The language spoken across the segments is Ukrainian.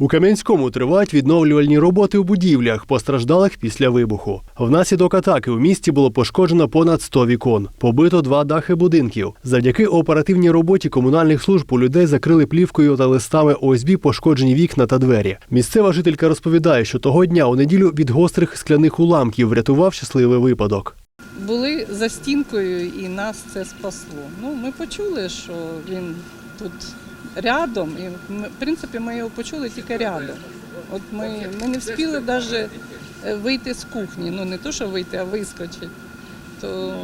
У Кам'янському тривають відновлювальні роботи у будівлях, постраждалих після вибуху. Внаслідок атаки у місті було пошкоджено понад 100 вікон, побито два дахи будинків. Завдяки оперативній роботі комунальних служб у людей закрили плівкою та листами ОСБ пошкоджені вікна та двері. Місцева жителька розповідає, що того дня у неділю від гострих скляних уламків врятував щасливий випадок. були за стінкою і нас це спасло. Ну, ми почули, що він тут рядом, і в принципі ми його почули тільки рядом. От ми, ми не встигли навіть вийти з кухні, ну не то, що вийти, а вискочити. То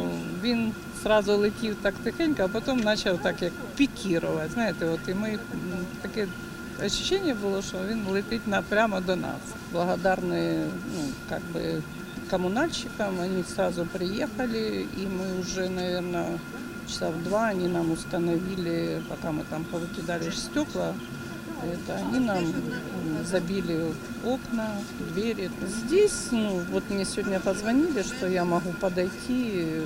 він одразу летів так тихенько, а потім почав так як пікірувати. Знаєте, от і ми таке відчуття було, що він летить прямо до нас. Благодарні, ну, как бы, коммунальщикам, они сразу приехали, и мы уже, наверное, часа в два они нам установили, пока мы там повыкидали стекла, это они нам м, забили окна, двери. Здесь, ну, вот мне сегодня позвонили, что я могу подойти,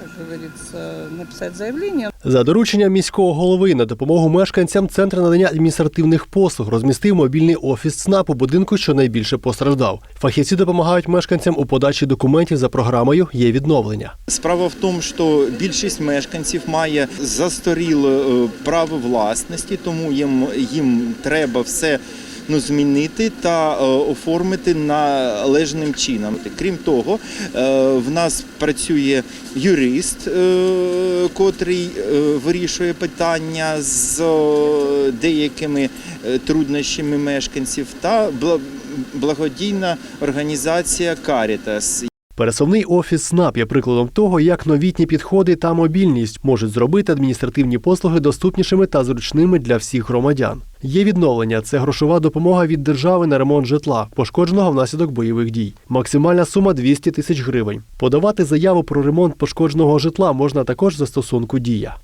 как говорится, написать заявление. За дорученням міського голови на допомогу мешканцям Центр надання адміністративних послуг розмістив мобільний офіс ЦНАП у будинку, що найбільше постраждав. Фахівці допомагають мешканцям у подачі документів за програмою Є відновлення. Справа в тому, що більшість мешканців має застаріле е, право власності, тому їм, їм треба все ну, змінити та е, оформити належним чином. Крім того, е, в нас працює юрист, е, котрий вирішує питання з деякими труднощами мешканців, та бла- благодійна організація Карітас. Пересувний офіс СНАП є прикладом того, як новітні підходи та мобільність можуть зробити адміністративні послуги доступнішими та зручними для всіх громадян. Є відновлення це грошова допомога від держави на ремонт житла, пошкодженого внаслідок бойових дій. Максимальна сума 200 тисяч гривень. Подавати заяву про ремонт пошкодженого житла можна також за стосунку дія.